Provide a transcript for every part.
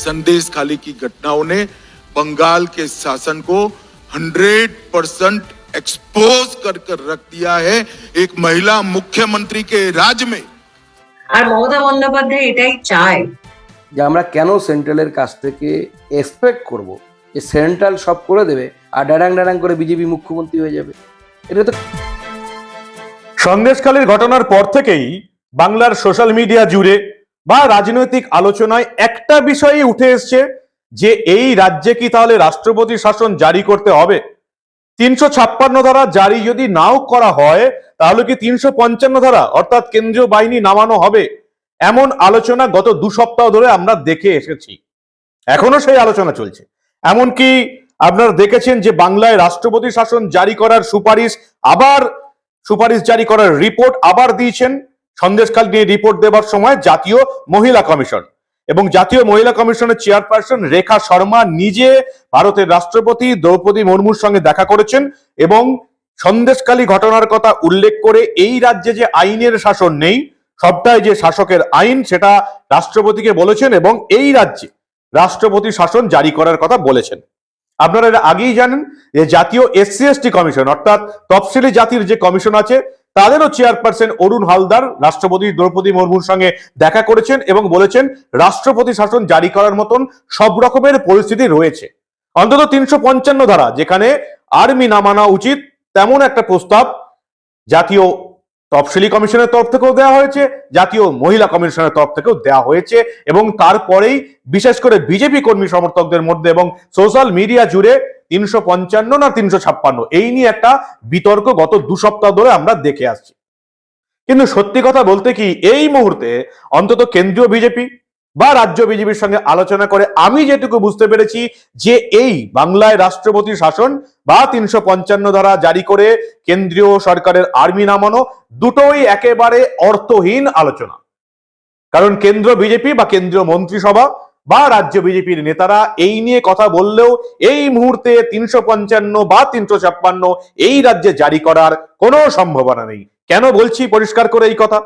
संदेश खाली की घटनाओं ने बंगाल के शासन को 100 परसेंट एक्सपोज कर कर रख दिया है एक महिला मुख्यमंत्री के राज में আর মমতা বন্দ্যোপাধ্যায় এটাই চায় যে আমরা কেন সেন্ট্রালের কাছ থেকে এক্সপেক্ট করব যে সেন্ট্রাল সব করে দেবে আর ড্যাডাং ড্যাডাং করে বিজেপি মুখ্যমন্ত্রী হয়ে যাবে এটা তো সন্দেশকালীর ঘটনার পর থেকেই বাংলার সোশ্যাল মিডিয়া জুড়ে বা রাজনৈতিক আলোচনায় একটা বিষয়ই উঠে এসছে যে এই রাজ্যে কি তাহলে রাষ্ট্রপতি শাসন জারি করতে হবে? তিনশো ছাপ্পান্ন ধারা জারি যদি নাও করা হয়, তাহলে কি তিনশো পঞ্চান্ন ধারা, অর্থাৎ কেন্দ্রীয় বাহিনী নামানো হবে? এমন আলোচনা গত দু সপ্তাহ ধরে আমরা দেখে এসেছি। এখনও সেই আলোচনা চলছে। এমনকি আপনারা দেখেছেন যে বাংলায় রাষ্ট্রপতি শাসন জারি করার সুপারিশ আবার সুপারিশ জারি করার রিপোর্ট আবার দিয়েছেন। সন্দেশকাল নিয়ে রিপোর্ট দেবার সময় জাতীয় মহিলা কমিশন এবং জাতীয় মহিলা কমিশনের চেয়ারপারসন রেখা শর্মা নিজে ভারতের রাষ্ট্রপতি দ্রৌপদী মুর্মুর সঙ্গে দেখা করেছেন এবং সন্দেশকালী ঘটনার কথা উল্লেখ করে এই রাজ্যে যে আইনের শাসন নেই, সবটাই যে শাসকের আইন সেটা রাষ্ট্রপতিকে বলেছেন এবং এই রাজ্যে রাষ্ট্রপতি শাসন জারি করার কথা বলেছেন। আপনারা আগেই জানেন যে জাতীয় এসসি এসটি কমিশন অর্থাৎ তফসিলি জাতির যে কমিশন আছে তাদেরও চেয়ারপারসন অরুণ হালদার, রাষ্ট্রপতি দ্রৌপদী মুর্মুর সঙ্গে দেখা করেছেন এবং বলেছেন, রাষ্ট্রপতি শাসন জারি করার মতন সব রকমের পরিস্থিতি রয়েছে। অন্তত তিনশো পঞ্চান্ন ধারা, যেখানে আর্মি নামানো উচিত, তেমন একটা প্রস্তাব জাতীয় তফসিলি কমিশনের তরফ থেকেও দেওয়া হয়েছে, জাতীয় মহিলা কমিশনের তরফ থেকেও দেওয়া হয়েছে এবং তারপরেই বিশেষ করে বিজেপি কর্মী সমর্থকদের মধ্যে এবং সোশ্যাল মিডিয়া জুড়ে তিনশো পঞ্চান্ন না তিনশো ছাপ্পান্ন, এই নিয়ে একটা বিতর্ক গত দু সপ্তাহ ধরে আমরা দেখে আসছি। কিন্তু সত্যি কথা বলতে কি, এই মুহূর্তে অন্তত কেন্দ্রীয় বিজেপি বা রাজ্য বিজেপির সঙ্গে আলোচনা করে আমি যেটুকু বুঝতে পেরেছি যে এই বাংলায় রাষ্ট্রপতি শাসন বা তিনশো পঞ্চান্ন ধারা জারি করে কেন্দ্রীয় সরকারের আর্মি নামানো দুটোই একেবারে অর্থহীন আলোচনা। কারণ কেন্দ্র বিজেপি বা কেন্দ্রীয় মন্ত্রিসভা বা রাজ্য বিজেপির নেতারা এই নিয়ে কথা বললেও এই মুহূর্তে তিনশো পঞ্চান্ন বা তিনশো ছাপ্পান্ন এই রাজ্যে জারি করার কোনো সম্ভাবনা নেই। কেন বলছি পরিষ্কার করে এই কথা?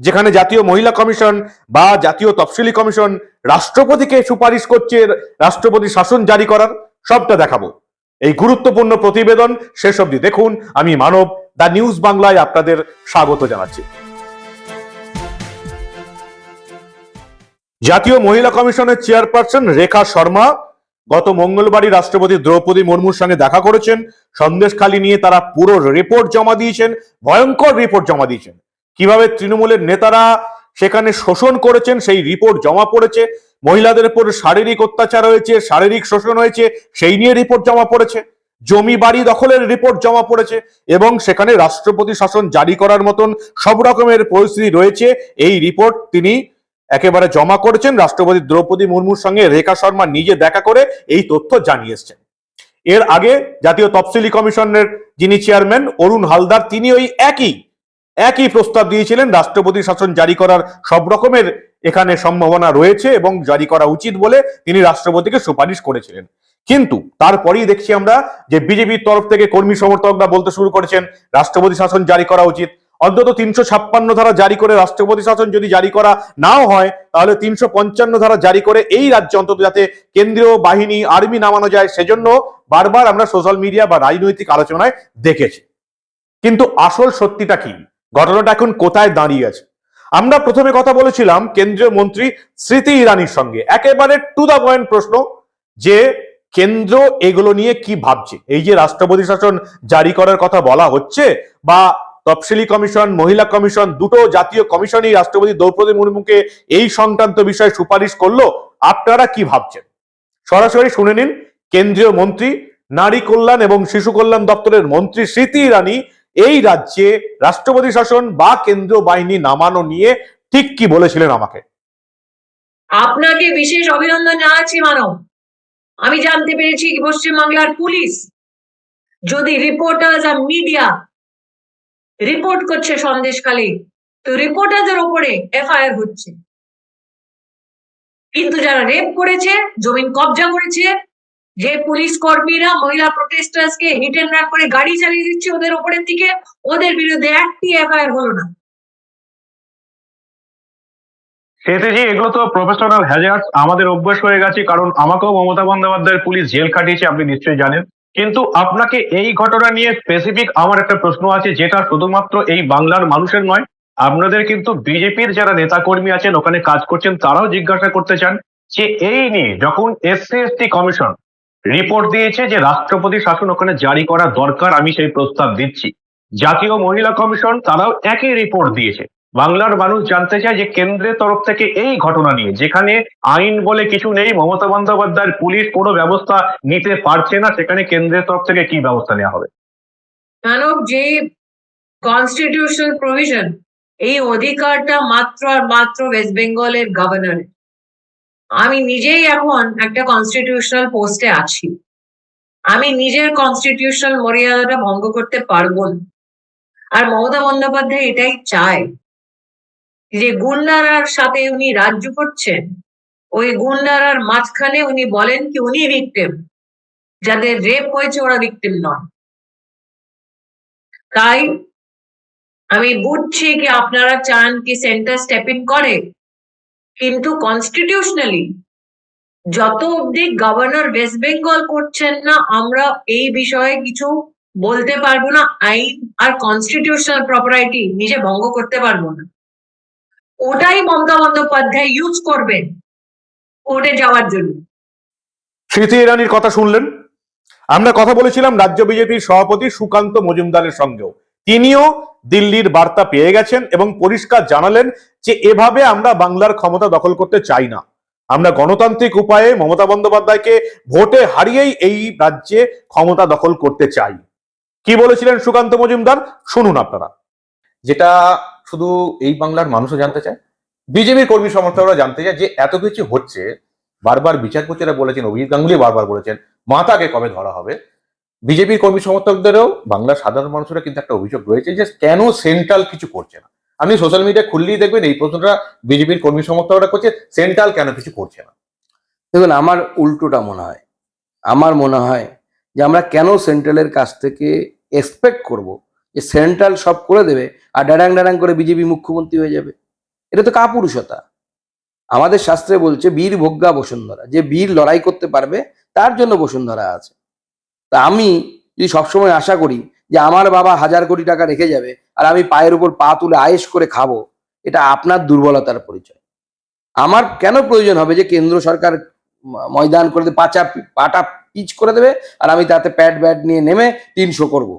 যেখানে জাতীয় মহিলা কমিশন বা জাতীয় তফসিলি কমিশন রাষ্ট্রপতিকে সুপারিশ করছে রাষ্ট্রপতি শাসন জারি করার, সবটা দেখাবো। এই গুরুত্বপূর্ণ প্রতিবেদন শেষ অবধি দেখুন। আমি মানব দা নিউজ বাংলায় আপনাদের স্বাগত জানাচ্ছি। জাতীয় মহিলা কমিশনের চেয়ারপারসন রেখা শর্মা গত মঙ্গলবারই রাষ্ট্রপতি দ্রৌপদী মুর্মুর সঙ্গে দেখা করেছেন। সন্দেশখালী নিয়ে তারা পুরো রিপোর্ট জমা দিয়েছেন, ভয়ঙ্কর রিপোর্ট জমা দিয়েছেন। কীভাবে তৃণমূলের নেতারা সেখানে শোষণ করেছেন, সেই রিপোর্ট জমা পড়েছে, মহিলাদের উপর শারীরিক অত্যাচার হয়েছে, শারীরিক শোষণ হয়েছে, সেই নিয়ে রিপোর্ট জমা পড়েছে। জমি বাড়ি দখলের রিপোর্ট জমা পড়েছে এবং সেখানে রাষ্ট্রপতি শাসন জারি করার মতন সব রকমের পরিস্থিতি রয়েছে। এই রিপোর্ট তিনি একেবারে জমা করেছেন। রাষ্ট্রপতি দ্রৌপদী মুর্মুর সঙ্গে রেখা শর্মা নিজে দেখা করে এই তথ্য জানিয়ে এসছেন। এর আগে জাতীয় তফসিলি কমিশনের যিনি চেয়ারম্যান, অরুণ হালদার তিনি ওই একই একই প্রস্তাব দিয়েছিলেন, রাষ্ট্রপতি শাসন জারি করার সব রকমের এখানে সম্ভাবনা রয়েছে এবং জারি করা উচিত বলে তিনি রাষ্ট্রপতিকে সুপারিশ করেছিলেন। কিন্তু তারপরেই দেখছি আমরা যে বিজেপির তরফ থেকে কর্মী সমর্থকরা বলতে শুরু করেছেন, রাষ্ট্রপতি শাসন জারি করা উচিত। অন্তত তিনশো ছাপ্পান্ন ধারা জারি করে রাষ্ট্রপতি শাসন যদি জারি করা নাও হয়, তাহলে তিনশো পঞ্চান্ন ধারা জারি করে এই রাজ্যে অন্তত যাতে কেন্দ্রীয় বাহিনী, আর্মি নামানো যায়, সেজন্য বারবার আমরা সোশ্যাল মিডিয়া বা রাজনৈতিক আলোচনায় দেখেছি। কিন্তু আসল সত্যিটা কি? ঘটনাটা এখন কোথায় দাঁড়িয়ে আছে? আমরা প্রথমে কথা বলেছিলাম কেন্দ্রীয় মন্ত্রী স্মৃতি ইরানির সঙ্গে। একেবারে টু দা পয়েন্ট প্রশ্ন যে কেন্দ্র এগুলো নিয়ে কি ভাবছে? এই যে রাষ্ট্রপতি শাসন জারি করার কথা বলা হচ্ছে বা তফসিলি কমিশন, মহিলা কমিশন, দুটো জাতীয় কমিশনই রাষ্ট্রপতি দ্রৌপদী মুর্মুকে এই সংক্রান্ত বিষয়ে সুপারিশ করল, আপনারা কি ভাবছেন? সরাসরি শুনে নিন, কেন্দ্রীয় মন্ত্রী, নারী কল্যাণ এবং শিশু কল্যাণ দপ্তরের মন্ত্রী স্মৃতি ইরানি এই রাজ্যে রাষ্ট্রপতি শাসন বা কেন্দ্রীয় বাহিনী নামানো নিয়ে ঠিক কি বলেছিলেন আমাকে? আপনাকে বিশেষ অভিনন্দন জানাচ্ছি, মানব। আমি জানতে পেরেছি পশ্চিমবাংলার পুলিশ যদি রিপোর্টার্স আর মিডিয়া রিপোর্ট করছে সন্দেশকালে তো রিপোর্টারদের ওপরে এফআইআর হচ্ছে। কিন্তু যারা রেপ করেছে, জমিন কবজা করেছে যে পুলিশ কর্মীরা মহিলা প্রোটেস্টার্স কে হিট করে গাড়ি চালিয়ে দিচ্ছে ওদের ওপরের দিকে, ওদের বিরুদ্ধে একটি এফআইআর হলো না। সেতেজি এগুলো তো প্রফেশনাল হ্যাজার্ড আমাদের অভ্যাস হয়ে গেছে, কারণ আমাকেও মমতা বন্দ্যোপাধ্যায়ের পুলিশ জেল খাটিয়েছে আপনি নিশ্চয়ই জানেন। কিন্তু আপনাকে এই ঘটনা নিয়ে স্পেসিফিক আমার একটা প্রশ্ন আছে, যেটা শুধুমাত্র এই বাংলার মানুষের নয়, আপনাদের কিন্তু বিজেপির যারা নেতাকর্মী আছেন, ওখানে কাজ করছেন, তারাও জিজ্ঞাসা করতে চান যে এই নিয়ে যখন এসসি এসটি কমিশন রিপোর্ট দিয়েছে যে রাষ্ট্রপতি শাসন ওখানে জারি করা দরকার, আমি সেই প্রস্তাব দিচ্ছি। জাতীয় মহিলা কমিশন, তারাও একই রিপোর্ট দিয়েছে। বাংলার মানুষ জানতে চায় যে কেন্দ্রের তরফ থেকে এই ঘটনা নিয়ে, যেখানে আইন বলে কিছু নেই, মমতা বন্দ্যোপাধ্যায়ের পুলিশ কোনো ব্যবস্থা নিতে পারছে না, সেখানে কেন্দ্রের তরফ থেকে কি ব্যবস্থা নেওয়া হবে? মানব, যে কনস্টিটিউশনাল প্রভিশন এই অধিকারটা মাত্র আর মাত্র ওয়েস্ট বেঙ্গলের গভর্নর আমি নিজেই এখন একটা কনস্টিটিউশনাল পোস্টে আছি। আমি নিজের কনস্টিটিউশনাল মর্যাদাটা ভঙ্গ করতে পারব না। আর মমতা বন্দ্যোপাধ্যায় এটাই চায় যে গুন্ডারার সাথে উনি রাজ্য করছেন, ওই গুন্ডারার মাঝখানে উনি বলেন কি উনি ভিকটিম যাদের রেপ হয়েছে ওরা ভিকটিম নয়। তাই আমি বুঝছি কি আপনারা চান কি সেন্টার স্টেপ ইন করে? কিন্তু কনস্টিটিউশনালি যত অব্দি গভর্নর ওয়েস্ট বেঙ্গল করছেন না, আমরা এই বিষয়ে কিছু বলতে পারব না, আইন আর কনস্টিটিউশনাল প্রপার্টি নিজে ভঙ্গ করতে পারব না। ওটাই মমতা বন্দ্যোপাধ্যায় ইউজ করবেন কোর্টে যাওয়ার জন্য। স্মৃতি ইরানির কথা শুনলেন? আমরা কথা বলেছিলাম রাজ্য বিজেপির সভাপতি সুকান্ত মজুমদারের সঙ্গেও। তিনিও দিল্লির বার্তা পেয়ে গেছেন এবং পরিষ্কার জানালেন যে এভাবে আমরা বাংলার ক্ষমতা দখল করতে চাই না। আমরা গণতান্ত্রিক উপায়ে মমতা বন্দ্যোপাধ্যায়কে ভোটে হারিয়েই এই রাজ্যে ক্ষমতা দখল করতে চাই। কি বলেছিলেন সুকান্ত মজুমদার? শুনুন আপনারা। যেটা শুধু এই বাংলার মানুষও জানতে চায়, বিজেপির কর্মী সমর্থকরা জানতে চায় যে এত কিছু হচ্ছে, বারবার বিচারপতিরা বলেছেন, অভিজিৎ গাঙ্গুলি বারবার বলেছেন মাতাকে কবে ধরা হবে? বিজেপির কর্মী সমর্থকদেরও বাংলার সাধারণ মানুষেরা কিন্তু একটা অভিযোগ রয়েছে যে কেন সেন্ট্রাল কিছু করছে না? আপনি সোশ্যাল মিডিয়া খুললেই দেখবেন এই প্রশ্নটা বিজেপির কর্মী সমর্থকরা করছে, সেন্ট্রাল কেন কিছু করছে না? দেখুন, আমার উল্টোটা মনে হয়, আমার মনে হয় যে আমরা কেন সেন্ট্রালের কাছ থেকে এক্সপেক্ট করব যে সেন্ট্রাল সব করে দেবে আর ড্যাডাং ড্যাডাং করে বিজেপি মুখ্যমন্ত্রী হয়ে যাবে? এটা তো কাপুরুষতা। আমাদের শাস্ত্রে বলছে, বীর ভোগ্যা বসুন্ধরা, যে বীর লড়াই করতে পারবে, তার জন্য বসুন্ধরা আছে। তা আমি যদি সবসময় আশা করি যে আমার বাবা হাজার কোটি টাকা রেখে যাবে আর আমি পায়ের উপর পা তুলে আয়েস করে খাব, এটা আপনার দুর্বলতার পরিচয়। আমার কেন প্রয়োজন হবে যে কেন্দ্র সরকার ময়দান করে দেবে, পাচা পাটা পিচ করে দেবে আর আমি তাতে প্যাড ব্যাট নিয়ে নেমে তিনশো করব?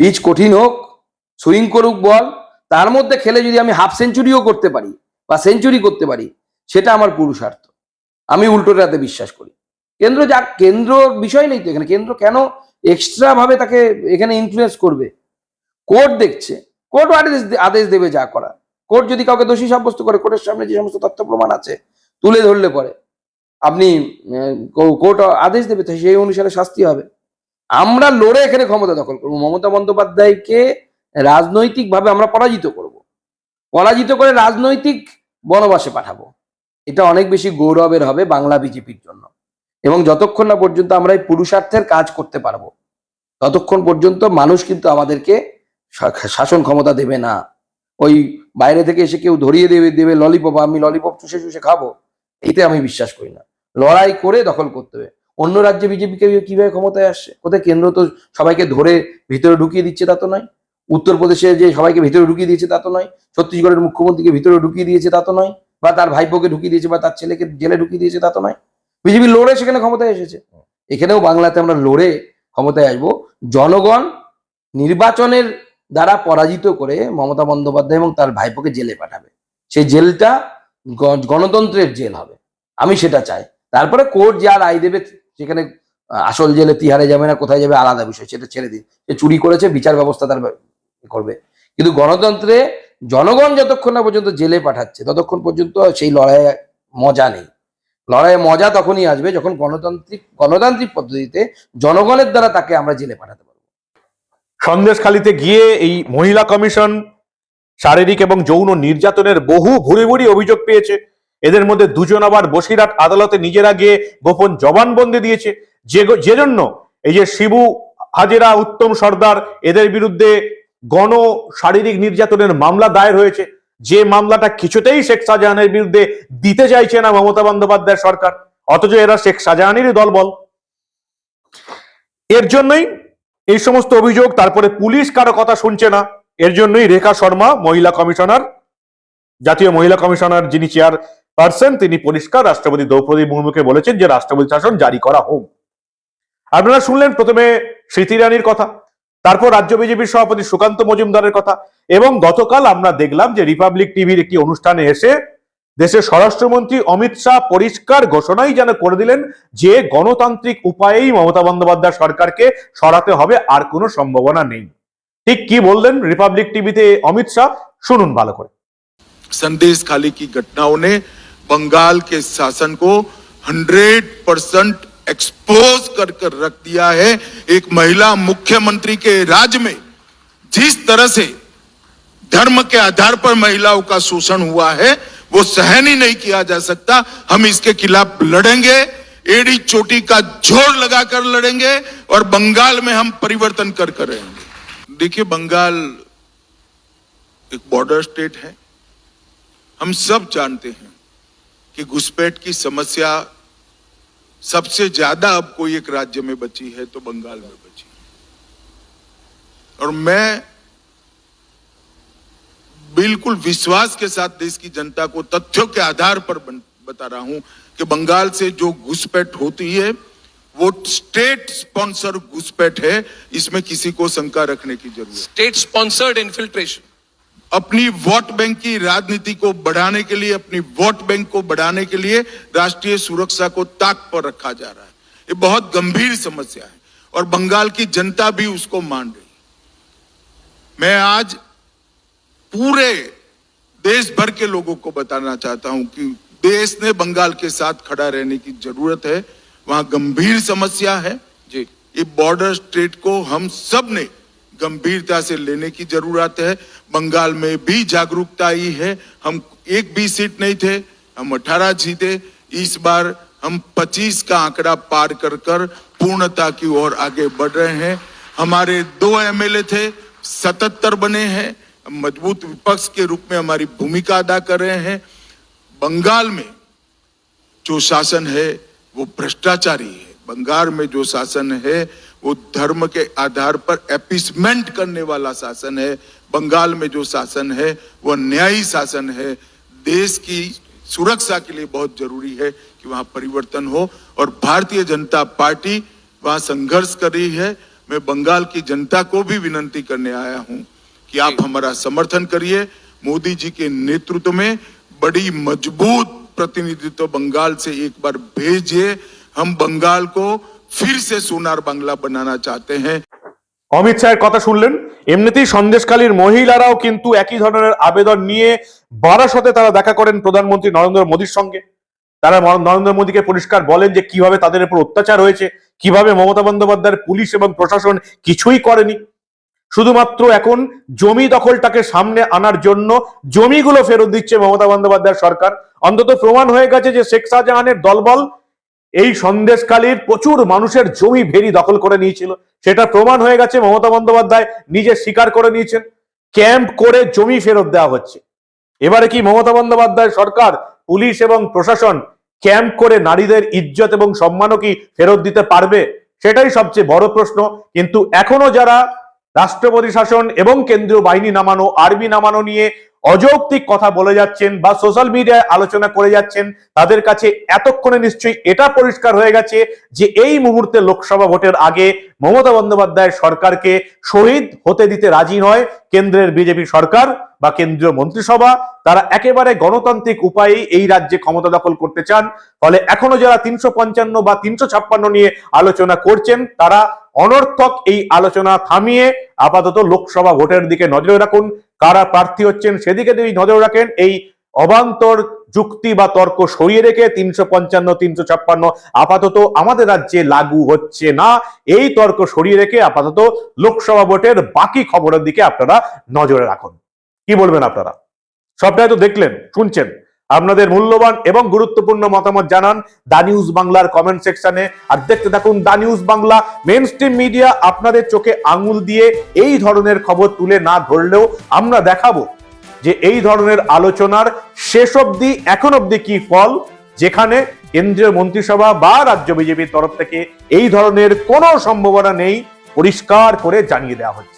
পিচ কঠিন হোক, সুইং করুক বল, তার মধ্যে খেলে যদি আমি হাফ সেঞ্চুরিও করতে পারি বা সেঞ্চুরি করতে পারি, সেটা আমার পুরুষার্থ। আমি উল্টোটাতে বিশ্বাস করি। কেন্দ্র যা, কেন্দ্র বিষয় নেই তো এখানে। কেন্দ্র কেন এক্সট্রা ভাবে তাকে এখানে ইনফ্লুয়েন্স করবে? কোর্ট দেখছে। কোর্ট আদেশ আদেশ দেবে যা করা কোর্ট যদি কাউকে দোষী সাব্যস্ত করে কোর্টের সামনে যে সমস্ত তথ্য প্রমাণ আছে, তুলে ধরলে পরে। আপনি কোর্ট আদেশ দেবে সেই অনুসারে শাস্তি হবে। আমরা লড়ে এখানে ক্ষমতা দখল করব। মমতা বন্দ্যোপাধ্যায়কে রাজনৈতিকভাবে আমরা পরাজিত করব। পরাজিত করে রাজনৈতিক বনবাসে পাঠাবো। এটা অনেক বেশি গৌরবের হবে বাংলা বিজেপির জন্য। এবং যতক্ষণ না পর্যন্ত আমরা এই পুরুষার্থের কাজ করতে পারব, ততক্ষণ পর্যন্ত মানুষ কিন্তু আমাদেরকে শাসন ক্ষমতা দেবে না। ওই বাইরে থেকে এসে কেউ ধরিয়ে দেবে দেবে ললিপপ আমি ললিপপ চুষে চুষে খাব এইতে আমি বিশ্বাস করি না। লড়াই করে দখল করতে হবে। অন্য রাজ্যে বিজেপি কীভাবে ক্ষমতায় আসছে? কোথায় কেন্দ্র তো সবাইকে ধরে ভিতরে ঢুকিয়ে দিচ্ছে তা তো নয়। উত্তরপ্রদেশে যে সবাইকে ভিতরে ঢুকিয়ে দিয়েছে তা তো নয়। ছত্তিশগড়ের মুখ্যমন্ত্রীকে ভিতরে ঢুকিয়ে দিয়েছে তা তো নয়। বা তার ভাইপোকে ঢুকিয়ে দিয়েছে বা তার ছেলেকে জেলে ঢুকিয়ে দিয়েছে তা তো নয়। বিজেপি লড়ে সেখানে ক্ষমতায় এসেছে। এখানেও বাংলাতে আমরা লড়ে ক্ষমতায় আসব। জনগণ নির্বাচনের দ্বারা পরাজিত করে মমতা বন্দ্যোপাধ্যায় এবং তার ভাইপোকে জেলে পাঠাবে। সেই জেলটা গণতন্ত্রের জেল হবে। আমি সেটা চাই। তারপরে কোর্ট যা রায় দেবে, সেখানে আসল জেলে তিহারে যাবে না, কোথায় যাবে, আলাদা বিষয়, সেটা ছেড়ে দিন। সে চুরি করেছে, বিচার ব্যবস্থা তার করবে। কিন্তু গণতন্ত্রে জনগণ যতক্ষণ না পর্যন্ত জেলে পাঠাচ্ছে, ততক্ষণ পর্যন্ত সেই লড়াইয়ে মজা নেই। লড়াইয়ে মজা তখনই আসবে যখন গণতান্ত্রিক গণতান্ত্রিক পদ্ধতিতে জনগণের দ্বারা তাকে আমরা জেলে পাঠাতে পারব। সন্দেশখালিতে গিয়ে এই মহিলা কমিশন শারীরিক এবং যৌন নির্যাতনের বহু ভুরি ভুরি অভিযোগ পেয়েছে। এদের মধ্যে দুজন আবার বসিরহাট আদালতে নিজেরা গিয়ে গোপন জবানবন্দি দিয়েছে। যে যে জন্য এই যে শিবু হাজেরা, উত্তম সর্দার, এদের বিরুদ্ধে গণ শারীরিক নির্যাতনের মামলা দায়ের হয়েছে। যে মামলাটা কিছুতেই শেখ শাহজাহানের বিরুদ্ধে দিতে চাইছে না মমতা বন্দ্যোপাধ্যায় সরকার, অথচ এরা শেখ শাহজাহানেরই দলবল। এর জন্যই এই সমস্ত অভিযোগ, তারপরে পুলিশ কারও কথা শুনছে না। এর জন্যই রেখা শর্মা, মহিলা কমিশনার, জাতীয় মহিলা কমিশনার যিনি চেয়ার পার্সন তিনি পরিষ্কার রাষ্ট্রপতি দ্রৌপদী মুর্মুকে বলেছেন যে রাষ্ট্রপতি শাসন জারি করা হোক। আপনারা শুনলেন প্রথমে স্মৃতি ইরানির কথা। তারপর রাজ্য বিজেপির সভাপতি সুকান্ত মজুমদারের কথা এবং গতকাল আমরা দেখলাম যে রিপাবলিক টিভির একটি অনুষ্ঠানে এসে দেশের স্বরাষ্ট্রমন্ত্রী অমিত শাহ পরিষ্কার ঘোষণাই যেন করে দিলেন যে গণতান্ত্রিক উপায়েই মমতা বন্দ্যোপাধ্যায় সরকারকে সরাতে হবে আর কোনো সম্ভাবনা নেই ঠিক কি বললেন রিপাবলিক টিভিতে অমিত শাহ শুনুন ভালো করে संदेश खाली की घटनाओं ने बंगाल के शासन को 100 परसेंट एक्सपोज कर कर रख दिया है एक महिला मुख्यमंत्री के राज में। जिस तरह से धर्म के आधार पर महिलाओं का शोषण हुआ है, वो सहन ही नहीं किया जा सकता। हम इसके खिलाफ लड़ेंगे, एड़ी चोटी का ज़ोर लगाकर लड़ेंगे और बंगाल में हम परिवर्तन कर कर रहेंगे। देखिए, बंगाल एक बॉर्डर स्टेट है। हम सब जानते हैं कि घुसपैठ की समस्या सबसे ज़्यादा अब कोई एक राज्य में बची है तो बंगाल में बची और मैं बिल्कुल विश्वास के साथ देश की जनता को तथ्यों के आधार पर बता रहा हूँ कि बंगाल से जो घुसपैठ होती है, वो स्टेट स्पॉन्सर घुसपैठ है। इसमें किसी को शंका रखने की ज़रूरत स्टेट स्पॉन्सर्ड infiltration. अपनी वोट बैंक की राजनीति को बढ़ाने के लिए अपनी वोट बैंक को बढ़ाने के लिए राष्ट्रीय सुरक्षा को ताक पर रखा जा रहा है। ये बहुत गंभीर समस्या है और बंगाल की जनता भी उसको मान रही है। मैं आज पूरे देश भर के लोगों को बताना चाहता हूँ कि देश ने बंगाल के साथ खड़ा रहने की ज़रूरत है। वहाँ गंभीर समस्या है। जी। ये बॉर्डर स्टेट को हम सबने गंभीरता से लेने की ज़रूरत है। बंगाल में भी जागरूकता आई है। हम एक भी सीट नहीं थे, हम 18 जीते। इस बार हम 25 का आंकड़ा पार कर कर पूर्णता की ओर आगे बढ़ रहे हैं। हमारे दो एमएलए थे 77 बने हैं। मज़बूत विपक्ष के रूप में हमारी भूमिका अदा कर रहे हैं। बंगाल में जो शासन है, वो भ्रष्टाचारी है। बंगाल में जो शासन है वो धर्म के आधार पर एपिसमेंट करने वाला शासन है। बंगाल में जो शासन है वो न्यायी शासन है। देश की सुरक्षा के लिए बहुत ज़रूरी है कि वहाँ परिवर्तन हो और भारतीय जनता पार्टी वहाँ संघर्ष कर रही है। मैं बंगाल की जनता को भी विनंती करने आया हूँ कि आप हमारा समर्थन करिए। मोदी जी के नेतृत्व में बड़ी मज़बूत प्रतिनिधित्व बंगाल से एक बार भेजिए। हम बंगाल को फिर से सोनार बांग्ला बनाना चाहते हैं অমিত শাহের কথা শুনলেন এমনিতেই সন্দেশকালীর মহিলারাও কিন্তু একই ধরনের আবেদন নিয়ে বারাসতে তারা দেখা করেন প্রধানমন্ত্রী নরেন্দ্র মোদীর সঙ্গে তারা ম- নরেন্দ্র মোদীকে পরিষ্কার বলেন যে কিভাবে তাদের উপর অত্যাচার হয়েছে কিভাবে মমতা বন্দ্যোপাধ্যায়ের পুলিশ এবং প্রশাসন কিছুই করেনি শুধুমাত্র এখন জমি দখলটাকে সামনে আনার জন্য জমিগুলো ফেরত দিচ্ছে মমতা বন্দ্যোপাধ্যায়ের সরকার অন্তত প্রমাণ হয়ে গেছে যে শেখ শাহজাহানের দলবল এই সন্দেশকালীর প্রচুর মানুষের জমি ভেরি দখল করে নিয়েছিল। সেটা প্রমাণ হয়ে গেছে, মমতা বন্দ্যোপাধ্যায় নিজে স্বীকার করে নিয়েছেন, ক্যাম্প করে জমি ফেরত দেওয়া হচ্ছে। এবারে কি মমতা বন্দ্যোপাধ্যায় সরকার, পুলিশ এবং প্রশাসন ক্যাম্প করে নারীদের ইজ্জত এবং সম্মানও কি ফেরত দিতে পারবে? সেটাই সবচেয়ে বড় প্রশ্ন। কিন্তু এখনও যারা রাষ্ট্রপতি শাসন এবং কেন্দ্রীয় বাহিনী নামানো, আর্মি নামানো নিয়ে অযৌক্তিক কথা বলে যাচ্ছেন বা সোশ্যাল মিডিয়ায় আলোচনা করে যাচ্ছেন, তাদের কাছে এতক্ষণে নিশ্চয়ই এটা পরিষ্কার হয়ে গেছে যে এই মুহূর্তে লোকসভা ভোটের আগে মমতা বন্দ্যোপাধ্যায় সরকারকে শহীদ হতে দিতে রাজি নয়। কেন্দ্রের বিজেপি সরকার বা কেন্দ্রীয় মন্ত্রিসভা, তারা একেবারে গণতান্ত্রিক উপায়েই এই রাজ্যে ক্ষমতা দখল করতে চান। ফলে এখনও যারা তিনশো পঞ্চান্ন বা তিনশো ছাপ্পান্ন নিয়ে আলোচনা করছেন, তারা অনর্থক এই আলোচনা থামিয়ে আপাতত লোকসভা ভোটের দিকে নজর রাখুন। কারা প্রার্থী হচ্ছেন সেদিকে যদি নজর রাখেন। এই অবান্তর যুক্তি বা তর্ক সরিয়ে রেখে তিনশো পঞ্চান্ন, তিনশো ছাপ্পান্ন আপাতত আমাদের রাজ্যে লাগু হচ্ছে না। এই তর্ক সরিয়ে রেখে আপাতত লোকসভা ভোটের বাকি খবরের দিকে আপনারা নজরে রাখুন। কি বলবেন আপনারা? সবটাই তো দেখলেন, শুনছেন। আপনাদের মূল্যবান এবং গুরুত্বপূর্ণ মতামত জানান দা নিউজ বাংলার কমেন্ট সেকশনে। আর দেখতে থাকুন the news Bangla mainstream media আপনাদের চোখে আঙুল দিয়ে এই ধরনের খবর তুলে না ধরলেও আমরা দেখাবো যে এই ধরনের আলোচনার শেষ অবধি, এখন অবধি কি ফল, যেখানে কেন্দ্রীয় মন্ত্রিসভা বা রাজ্য বিজেপির তরফ থেকে এই ধরনের কোনো সম্ভাবনা নেই, পরিষ্কার করে জানিয়ে দেওয়া হচ্ছে।